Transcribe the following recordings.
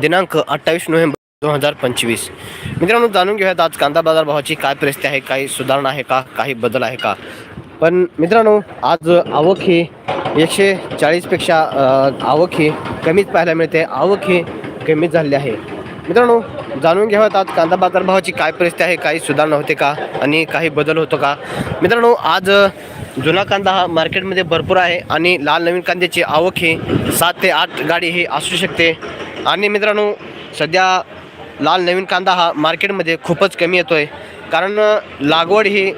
दिनांक अठ्ठावीस नोव्हेंबर दोन हजार पंचवीस. मित्रांनो जाणून घेऊयात आज कांदा बाजार भावाची काय परिस्थिती आहे काही सुधारणा आहे का काही बदल आहे का? पण मित्रांनो आज आवक ही एकशे चाळीसपेक्षा आवक ही कमीच पाहायला मिळते. आवक ही कमीच झालेली आहे. मित्रांनो जाणून घ्याव्यात आज कांदा बाजार भावाची काय परिस्थिती आहे काही सुधारणा होते का आणि काही बदल होतो का? मित्रांनो आज जुना कांदा हा मार्केटमध्ये भरपूर आहे आणि लाल नवीन कांद्याची आवक ही सात ते आठ गाडी ही असू शकते. आणि मित्रांनो सध्या लाल नवीन कांदा हा मार्केटमध्ये खूपच कमी येतो आहे कारण लागवड ही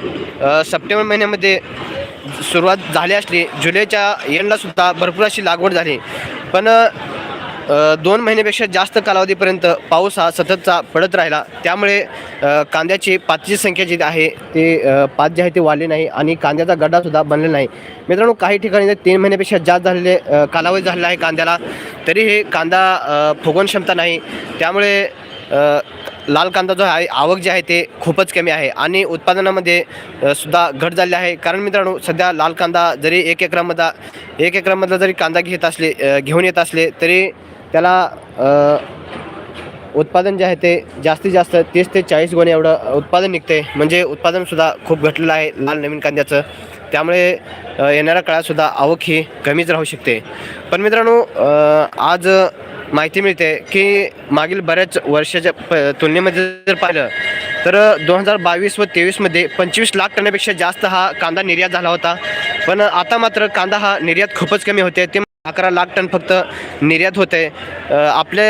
सप्टेंबर महिन्यामध्ये सुरुवात झाली असली जुलैच्या एंडलासुद्धा भरपूर अशी लागवड झाली. पण दोन महिन्यापेक्षा जास्त कालावधीपर्यंत पाऊस हा सततचा पडत राहिला. त्यामुळे कांद्याची पाचची संख्या जी आहे ते पाच जे आहे ते वाढली नाही आणि कांद्याचा गड्डासुद्धा बनलेला नाही. मित्रांनो काही ठिकाणी तीन महिन्यापेक्षा जास्त झालेले कालावधी झालेला आहे कांद्याला तरी हे कांदा फुगवण क्षमता नाही. त्यामुळे लाल कांदा जो आहे आवक जी आहे ते खूपच कमी आहे आणि उत्पादनामध्ये सुद्धा घट झाली आहे. कारण मित्रांनो सध्या लाल कांदा जरी एक एकरामधला एक एकरामधला जरी कांदा घेत असले घेऊन येत असले तरी त्याला उत्पादन जे आहे ते जास्तीत जास्त तीस ते चाळीस गुणे एवढं उत्पादन निघते. म्हणजे उत्पादनसुद्धा खूप घटलेलं आहे लाल नवीन कांद्याचं. त्यामुळे येणाऱ्या काळातसुद्धा आवक ही कमीच राहू शकते. पण मित्रांनो आज माहिती मिळते की मागील बऱ्याच वर्षाच्या प तुलनेमध्ये जर पाहिलं तर दोन हजार बावीस व तेवीसमध्ये पंचवीस लाख टनापेक्षा जास्त हा कांदा निर्यात झाला होता. पण आता मात्र कांदा हा निर्यात खूपच कमी होते. ते अकरा लाख टन फक्त निर्यात होते. आपले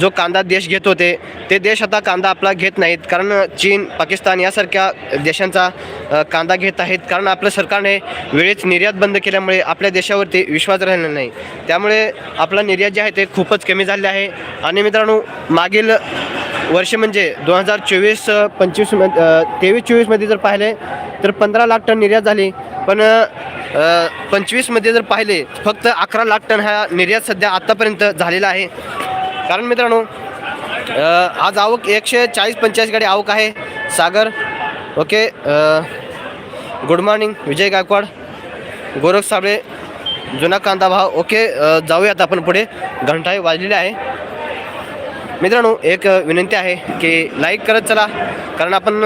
जो कांदा देश घेत होते ते देश आता कांदा आपला घेत नाहीत. कारण चीन पाकिस्तान यासारख्या देशांचा कांदा घेत आहेत. कारण आपलं सरकारने वेळेच निर्यात बंद केल्यामुळे आपल्या देशावरती विश्वास राहिला नाही. त्यामुळे आपला निर्यात जे आहे ते खूपच कमी झाले आहे. आणि मित्रांनो मागील वर्ष म्हणजे दोन हजार चोवीस पंचवीस तेवीस चोवीसमध्ये जर पाहिले तर पंधरा लाख टन निर्यात झाली. पण पंचवीसमध्ये जर पाहिले फक्त अकरा लाख टन हा निर्यात सध्या आत्तापर्यंत झालेला आहे. कारण मित्रांनो आज आवक एकशे चाळीस पंचेचाळीस गाडी आवक आहे. Sagar okay good morning Vijay Gaikwad Gorakh Sable जुना कांदा भाव ओके जाऊया जाऊयात आपण पुढे. घंटाही वाजलेली आहे. मित्रांनो एक विनंती आहे की लाईक करत चला कारण आपण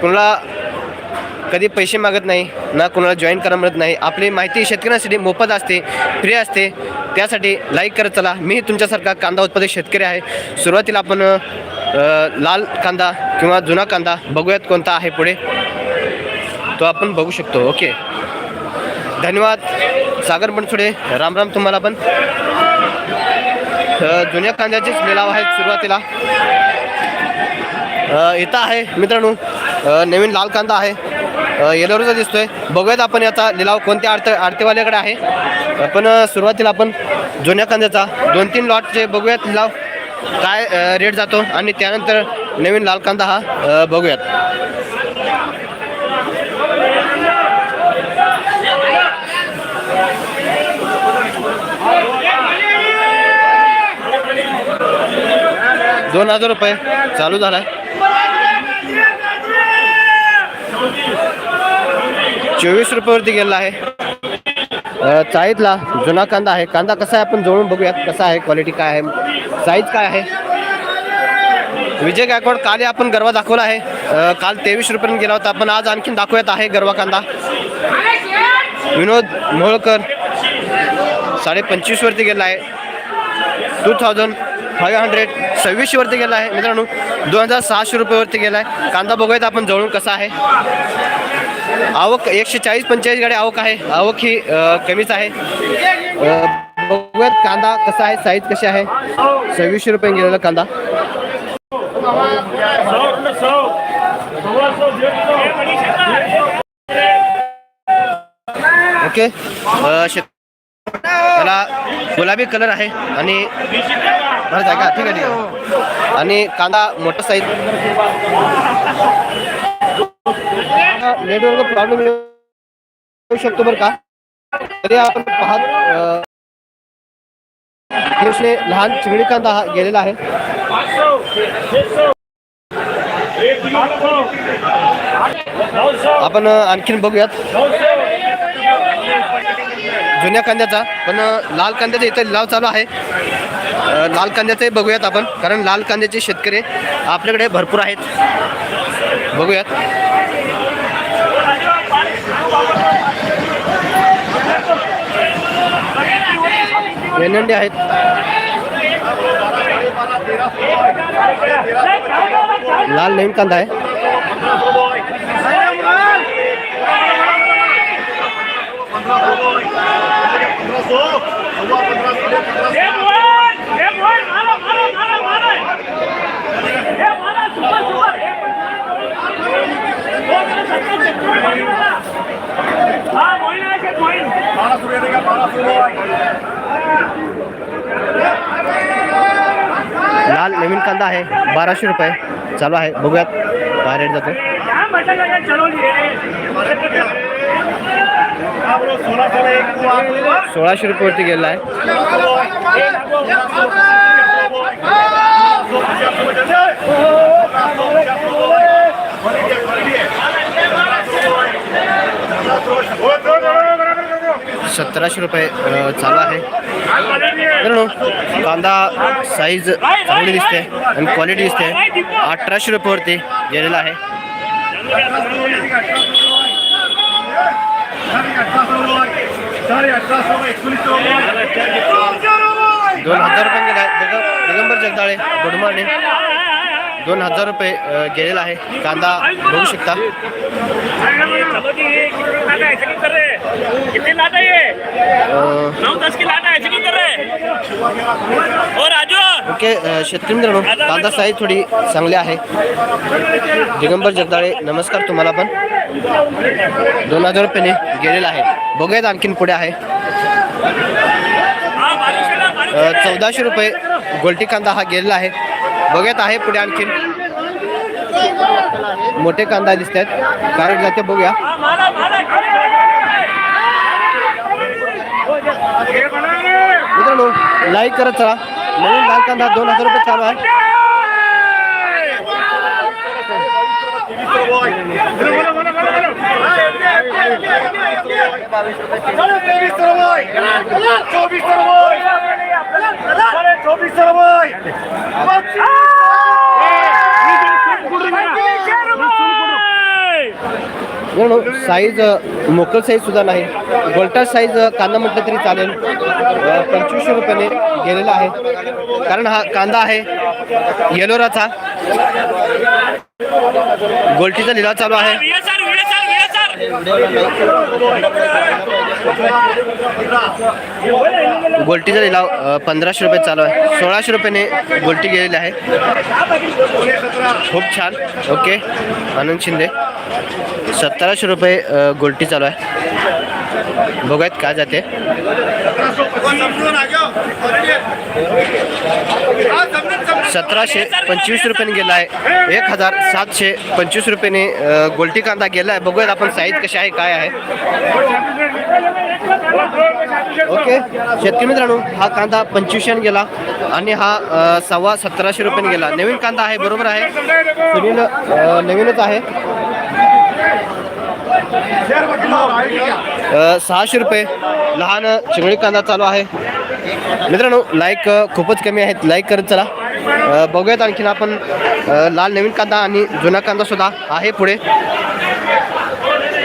कोणाला कुणाला कधी पैसे मागत नाही ना कुणाला जॉईन करा मिळत नाही. आपली माहिती शेतकऱ्यांसाठी मोफत असते फ्री असते. त्यासाठी लाईक करत चला. मी तुमच्यासारखा कांदा उत्पादक शेतकरी आहे. सुरुवातीला आपण लाल कांदा किंवा जुना कांदा बघूयात कोणता आहे पुढे. तो आपण बघू शकतो. ओके. धन्यवाद. सागर बनसोडे राम राम तुम्हाला पण. जुन्या कांद्याचेच लिलाव आहेत सुरुवातीला. इथं आहे मित्रांनो नवीन लाल कांदा आहे. येलोरचा दिसतोय. बघूयात आपण याचा लिलाव कोणत्या आडते आडतेवाल्याकडे आहे. पण सुरुवातीला आपण जुन्या कांद्याचा दोन तीन लॉटचे बघूयात लिलाव काय रेट जातो आणि त्यानंतर नवीन लाल कांदा हा बघूयात. दोन हजार रुपये. चालू झाला. चोवीस रुपयावरती गेलेला आहे. चाळीतला जुना कांदा आहे. कांदा कसा आहे आपण जवळून बघूयात कसा आहे क्वालिटी काय आहे साईज काय आहे. विजय गायकवाड काल आपण गरवा दाखवला आहे. काल तेवीस रुपयाने गेला होता. पण आज आणखीन दाखवत आहे गरवा कांदा. विनोद मोहळकर साडे पंचवीसवरती गेला आहे. टू थाउजंड फाईव्ह हंड्रेड सव्वीसशेवरती गेला आहे. मित्रांनो दोन हजार सहाशे रुपयेवरती गेला आहे. कांदा बघूयात आपण जवळून कसा आहे. आवक एकशे चाळीस पंचेचाळीस गाडी आवक आहे. आवक ही कमीच आहे. बघूयात कांदा कसा आहे साईज कशी आहे. सव्वीसशे रुपये गेलेला कांदा. ओके. शेत त्याला गुलाबी कलर आहे आणि बरं आहे का ठीक आहे ठीक आहे. आणि कांदा मोठा साईज. नेटवर्क प्रॉब्लेम येऊ शकतो बरं का? तरी आपण पाहत कृष्णे लहान चिंगडी कांदा हा गेलेला आहे. आपण आणखीन बघूयात. जुन्या कांद्याचा पण लाल कांद्याचा इथं लिलाव चालू आहे. लाल कांद्याचे बघूयात आपण कारण लाल कांद्याचे शेतकरी आपल्याकडे भरपूर आहेत. बघूयात. वेनंडी आहेत. लाल नवीन कांदा आहे. लाल नवीन कांदा आहे बाराशे रुपये. चालू आहे बघूयात काय रेट जातो. सोळाशे रुपयेवरती गेलेला आहे. सतराशे रुपये चालू आहे. कांदा साईज चांगली दिसते आणि क्वालिटी दिसते. अठराशे रुपयावरती गेलेला आहे. दोन हजार रुपये गेला आहे दिग- दिगंबर जगदाळे गुड मॉर्निंग दोन हजार रुपये गेलेला आहे. कांदा बघू शकता. कितनी लाट है ये अ, नौ दस की लाट है ओ राजू. ओके शेतकरी मित्रांनो कांदा साईज थोडी चांगली आहे. दिगंबर जगदाळे नमस्कार तुम्हाला पण. दोन हजार रुपयाने गेलेला आहे. बघूयात आणखीन पुढे आहे. चौदाशे रुपये गोल्टी कांदा हा गेलेला आहे. बघूयात आहे पुढे आणखीन. मोठे कांदा दिसत आहेत कारण जाते बघूया. मित्रांनो लाईक करत चला. नवीन लाल कांदा दोन हजार रुपये चालू आहे मित्रांनो साईज मोकल साईज सुद्धा नाही. गोल्टा साईज कांदा म्हटलं तरी चालेल. पंचवीसशे रुपयाने गेलेला आहे. कारण हा कांदा आहे येलोराचा. गोल्टीचा लिलाव चालू आहे. गोल्टीचा लिलाव पंधराशे रुपये चालू आहे. सोळाशे रुपयाने गोल्टी गेलेली आहे. खूप छान. ओके. आनंद शिंदे. सत्तराशे रुपये गोल्टी चालू आहे. बघूयात काय जाते. सतराशे पंचवीस रुपयाने गेला आहे. एक हजार सातशे पंचवीस रुपयाने गोलटी गोल्टी कांदा गेला आहे. बघूयात आपण साईज कशी आहे काय आहे. ओके. शेतकरी मित्रांनो हा कांदा पंचवीसशेने गेला आणि हा सव्वा सतराशे रुपयाने गेला. नवीन कांदा आहे बरोबर आहे. सुनील नवीनच आहे. सहाशे रुपये लहान चिंगळी कांदा चालू आहे. मित्रांनो लाईक खूपच कमी आहेत. लाईक करत चला. बघूयात आणखीन आपण लाल नवीन कांदा आणि जुना कांदा सुद्धा आहे पुढे.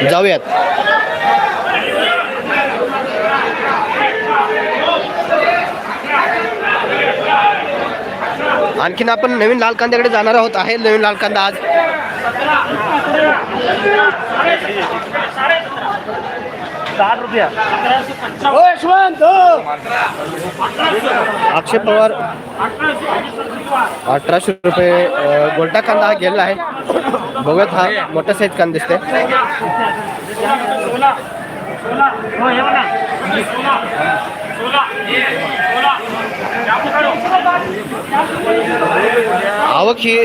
जाऊयात. आणखीन आपण नवीन लाल कांद्याकडे जाणार आहोत. आहे नवीन लाल कांदा आज. साठ रुपया. अक्षय पवार. अठराशे रुपये गोल्टा कांदा हा गेलेला आहे. बघूयात हा मोठा साईज कांदा दिसते आवक ही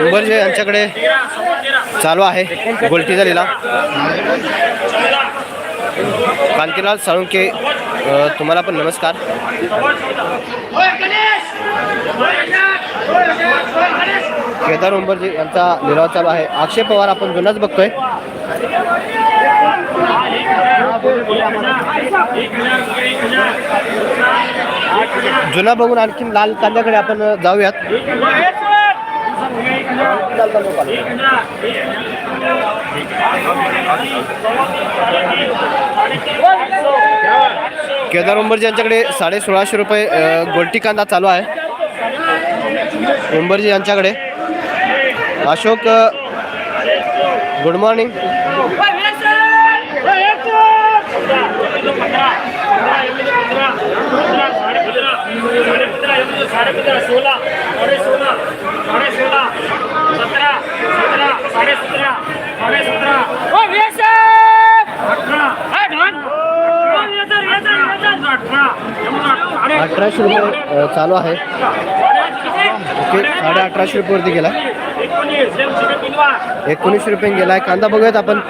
उंबरजे यांच्याकडे चालू आहे गोल्टीचा झालेला कांतीलाल साळुंके तुम्हाला पण नमस्कार. केदार उंबरजी यांचा लिलाव चालू आहे. अक्षय पवार आपण जुनाच बघतोय. जुना बघून आणखीन लाल कांद्याकडे आपण जाऊयात. केदार उंबरजी यांच्याकडे साडे सोळाशे रुपये गोलटी गोल्टी कांदा चालू आहे. उंबरजी यांच्याकडे. Ashok good morning. सोळा साडे सोळा साडे सोळा सतरा सतरा साडे सतरा साडे सतरा. अठरा. अठरा. अठरा अठराशे रुपये चालू आहे. ओके साडे अठराशे रुपयेवरती गेला. एकोणीसशे रुपये गेला आहे. कांदा बघूयात आपण.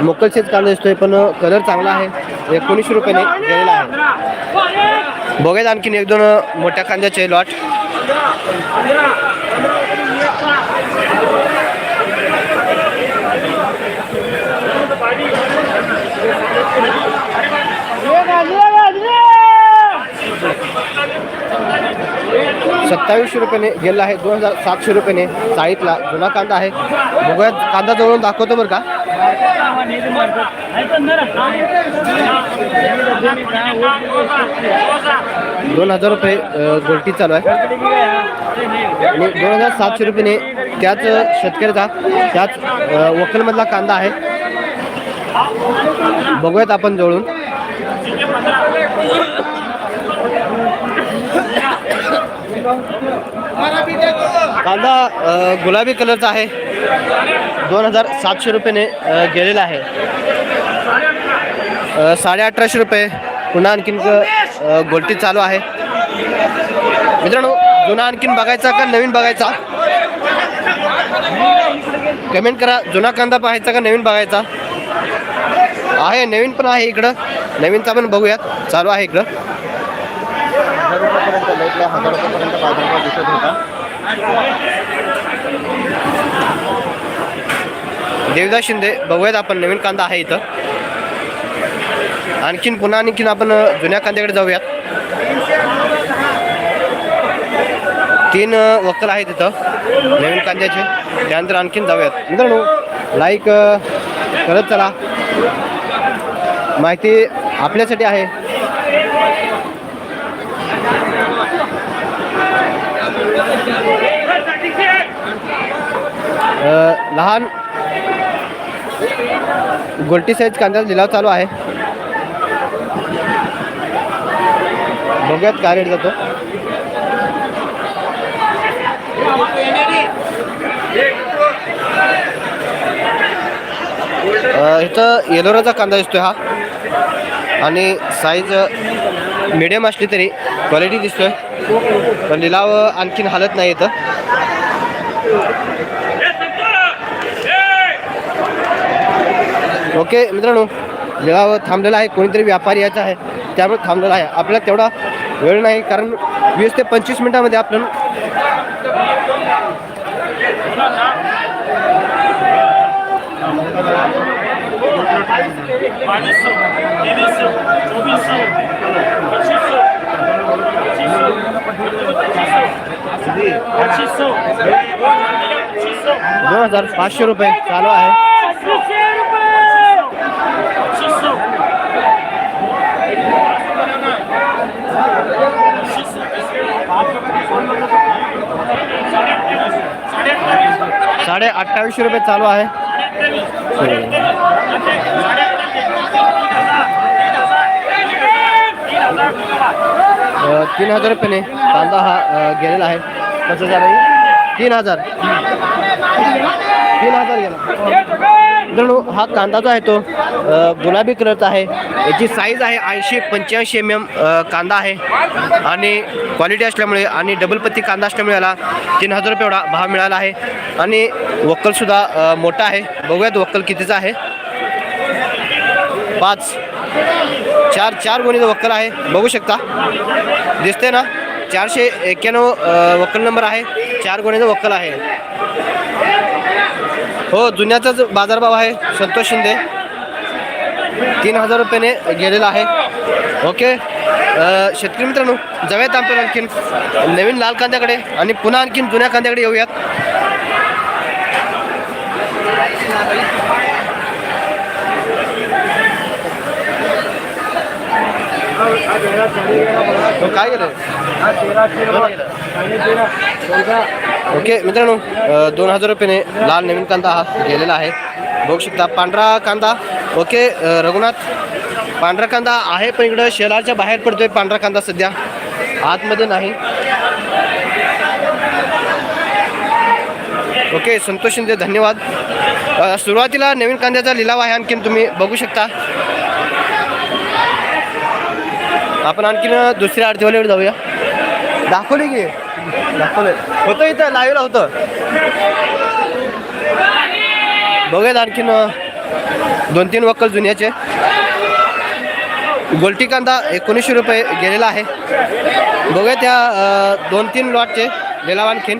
मोकलचेच कांदा दिसतोय पण कलर चांगला आहे. एकोणीसशे रुपयाने गेलेला आहे. बघायचं आणखीन एक दोन मोठ्या कांद्याचे लॉट सत्तावीसशे रुपयाने गेला आहे दोन हजार सातशे रुपयाने चाळीतला जुना कांदा आहे. बघूया कांदा जवळून दाखवतो बरं का. दोन हजार रुपये गोलटी चालू आहे. आणि दोन हजार सातशे रुपयेने त्याच शेतकऱ्याचा त्याच वकीलमधला कांदा आहे. बघूयात आपण जवळून. कांदा गुलाबी कलरचा आहे. दोन हजार सातशे रुपयाने गेलेला आहे. साडे अठराशे रुपये. पुन्हा आणखीन गोलटी चालू आहे. मित्रांनो जुना आणखीन बघायचा का नवीन बघायचा? कमेंट करा जुना कांदा पाहायचा का नवीन बघायचा? आहे नवीन पण आहे इकडं. नवीनचा पण बघूयात. चालू आहे इकडं. हजार रुपयापर्यंत लाईटला हजार रुपयापर्यंत बाजारभाव दिसत होता. देवदास शिंदे बघूयात आपण नवीन कांदा आहे इथं. आणखीन पुन्हा आणखीन आपण जुन्या कांद्याकडे जाऊयात. तीन वक्कल आहेत इथं नवीन कांद्याचे. त्यानंतर आणखीन जाऊयात. मित्रांनो लाईक करत चला. माहिती आपल्यासाठी आहे. लहान गोल्टी साईज कांद्याचा लिलाव चालू आहे. बघूयात काय रेट जातो. इथं येलोराचा कांदा दिसतोय हा. आणि साईज मिडियम असली तरी क्वालिटी दिसतोय. पण लिलाव आणखीन हालत नाही इथं. ओके मित्रांनो जेव्हा थांबलेला आहे कोणीतरी व्यापारी यायचा आहे त्यामुळे थांबलेला आहे. आपल्याला तेवढा वेळ नाही कारण वीस ते पंचवीस मिनिटामध्ये आपण दोन हजार पाचशे रुपये चालू आहे. साडे अठ्ठावीसशे रुपये चालू आहे. तीन हजार रुपयाने कांदा हा गेलेला आहे. कसं झालं तीन हजार. तीन हजार गेला. मित्रांनो हा कांदा जो आहे तो गुलाबी कलरचा आहे. याची साईज आहे ऐंशी पंच्याऐंशी एम एम कांदा आहे. आणि क्वालिटी असल्यामुळे आणि डबल पत्ती कांदा असल्यामुळे याला तीन हजार रुपये एवढा भाव मिळाला आहे. आणि वक्कलसुद्धा मोठा आहे. बघूयात वक्कल कितीचा आहे. पाच. चार चार गुणीचं वक्कल आहे. बघू शकता. दिसते ना? चारशे एक्क्याण्णव वक्कल नंबर आहे. चार गुणीचं वक्कल आहे. हो जुन्याचाच बाजारभाव आहे. संतोष शिंदे. तीन हजार रुपयाने गेलेला आहे. ओके. शेतकरी मित्रांनो जाऊयात आपण आणखीन नवीन लाल कांद्याकडे आणि पुन्हा आणखीन जुन्या कांद्याकडे येऊयात. काय गेलं ओके मित्रांनो दोन हजार रुपयाने लाल नवीन कांदा हा गेलेला आहे. बघू शकता पांढरा कांदा ओके रघुनाथ पांढरा कांदा आहे पण इकडं शेलाच्या बाहेर पडतोय पांढरा कांदा सध्या. आतमध्ये नाही. ओके संतोष शिंदे धन्यवाद. सुरुवातीला नवीन कांद्याचा लिलाव आहे आणखीन तुम्ही बघू शकता. आपण आणखीन दुसऱ्या आरतीवालीवर जाऊया. दाखवले की? दाखवले. होतं इथं लाईव्हला होतं. बघूयात आणखीन दोन तीन वक्कल जुन्याचे. गोलटी कांदा एकोणीसशे रुपये गेलेला आहे. बघूया त्या दोन तीन लॉटचे लिलाव आणखीन.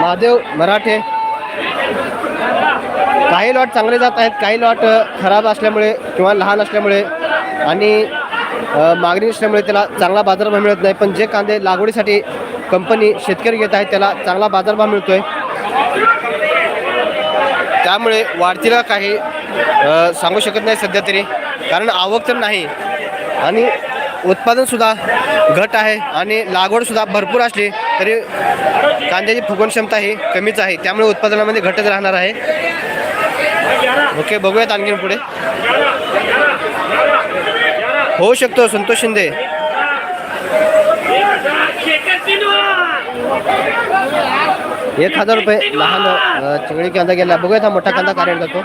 महादेव मराठे. काही लॉट चांगले जात आहेत काही लॉट खराब असल्यामुळे किंवा लहान असल्यामुळे आणि मागणी असल्यामुळे त्याला चांगला बाजारभाव मिळत नाही पण जे कांदे लागवडीसाठी कंपनी शेतकरी घेत आहेत त्याला चांगला बाजारभाव मिळतोय. त्यामुळे वाढतीला काही सांगू शकत नाही सध्या तरी कारण आवक तर नाही. आणि उत्पादनसुद्धा घट आहे आणि लागवडसुद्धा भरपूर असली तरी कांद्याची फुगवण क्षमता ही कमीच आहे त्यामुळे उत्पादनामध्ये घटच राहणार आहे. ओके बघूयात आणखीन पुढे. होऊ शकतो, संतोष शिंदे. एक हज़ार रुपये लहान चिंगडी कांदा गेला. बघूयात हा मोठा कांदा कार्य जातो.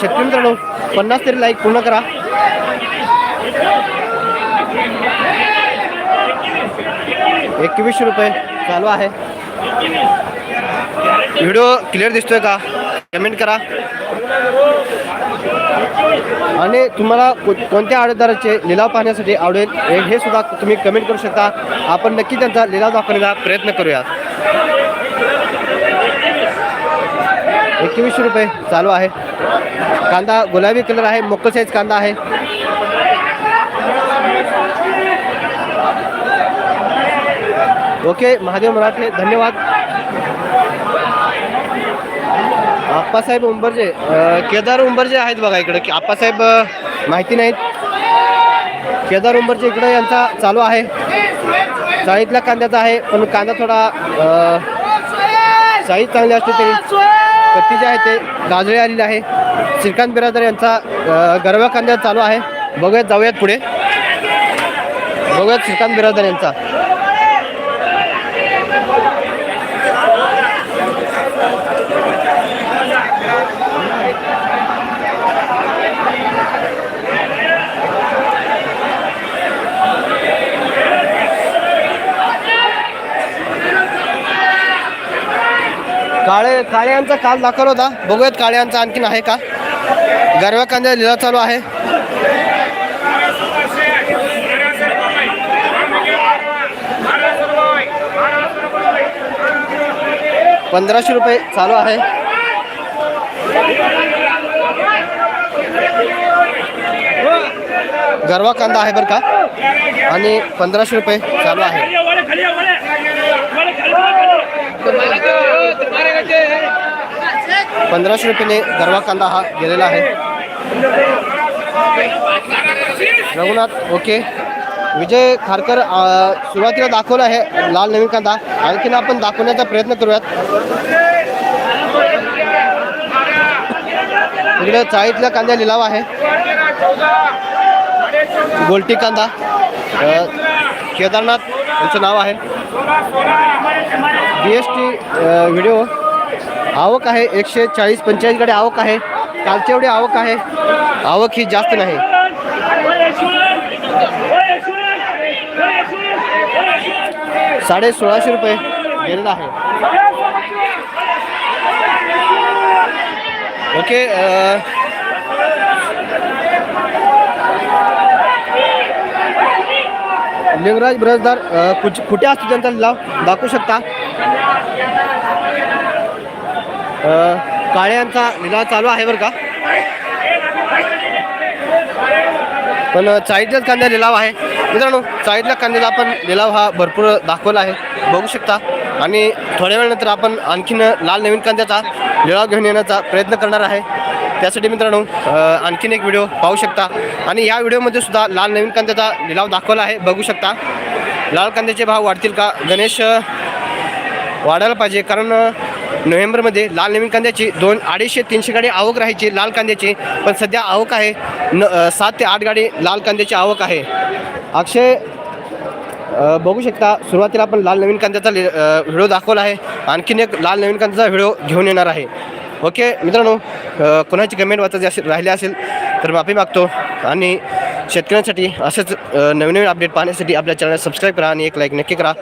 शेतकरी मित्रांनो, पन्नास तरी लाईक पूर्ण करा. एकवीसशे रुपये चालू आहे. व्हिडिओ क्लिअर दिसतोय का? कमेंट करा. आणि तुम्हाला कोणत्या आडतदाराचे लिलाव पाहण्यासाठी आवडेल हे सुद्धा तुम्ही कमेंट करू शकता. आपण नक्की त्यांचा लिलाव दाखवण्याचा प्रयत्न करूया एकवीसशे रुपये चालू आहे. कांदा गुलाबी कलर आहे मोकल साईज कांदा आहे. ओके महादेव मराठे धन्यवाद. आप्पासाहेब उंबरजे केदार उंबरजे आहेत बघा इकडे. की आप्पासाहेब माहिती नाहीत. केदार उंबरजे इकडे यांचा चालू आहे. चाळीतल्या कांद्याचा आहे पण कांदा थोडा चाळीत चांगली असते तरी. कत्ती जे आहे ते गाजळे आलेले आहे. श्रीकांत बिरादर यांचा गरव्या गरवा कांद्या चालू आहे. बघूयात जाऊयात पुढे. बघूयात श्रीकांत बिरादर यांचा. काळे काळे यांचा काल दाखवला होता. बघूयात काळे यांचा आणखीन आहे का? गरवा कांद्या लिला चालू आहे. पंधराशे रुपये चालू आहे. गरवा कांदा आहे बरं का? आणि पंधराशे रुपये चालू आहे. पंधराशे रुपयाने गरवा कांदा हा गेलेला आहे. रघुनाथ ओके. विजय खारकर सुरुवातीला दाखवला आहे लाल नवीन कांदा. आणखीन आपण दाखवण्याचा प्रयत्न करूयात. इकडे चाळीतल्या कांदा लिलाव आहे. गोलटी कांदा. केदारनाथ यांचं नाव आहे. B S T video. आवक आहे एकशे चाळीस पंचाळीसकडे आवक आहे. कालच्या एवढी आवक आहे. आवक ही जास्त नाही. साडे सोळाशे रुपये गेलेला आहे. ओके लिंगराज ब्रजदार कुच कुठे असतो त्यांचा लिलाव दाखवू शकता. काळ्यांचा लिलाव चालू आहे बरं का. पण चाळीतल्याच कांद्या लिलाव आहे. मित्रांनो चाळीतल्या कांद्याला आपण लिलाव हा भरपूर दाखवला आहे. बघू शकता. आणि थोड्या वेळानंतर आपण आणखीन लाल नवीन कांद्याचा लिलाव घेऊन येण्याचा प्रयत्न करणार आहे. त्यासाठी मित्रांनो आणखीन एक व्हिडिओ पाहू शकता. आणि या व्हिडिओमध्ये सुद्धा लाल नवीन कांद्याचा लिलाव दाखवला आहे. बघू शकता. लाल कांद्याचे भाव वाढतील का? गणेश वाढायला पाहिजे. कारण नोव्हेंबरमध्ये लाल नवीन कांद्याची दोन अडीचशे तीनशे गाडी आवक राहायची लाल कांद्याची. पण सध्या आवक आहे न सात ते आठ गाडी लाल कांद्याची आवक आहे. अक्षय बघू शकता. सुरुवातीला आपण लाल नवीन कांद्याचा लि- व्हिडिओ दाखवला आहे. आणखीन एक लाल नवीन कांद्याचा व्हिडिओ घेऊन येणार आहे. ओके मित्रांनो कोणाची कमेंट वाचायची असेल राहिली असेल तर माफी मागतो. आणि शेतकऱ्यांसाठी असेच नवीन नवीन अपडेट पाहण्यासाठी आपल्या चॅनल सबस्क्राईब करा आणि एक लाईक नक्की करा.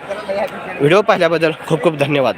व्हिडिओ पाहिल्याबद्दल खूप खूप धन्यवाद.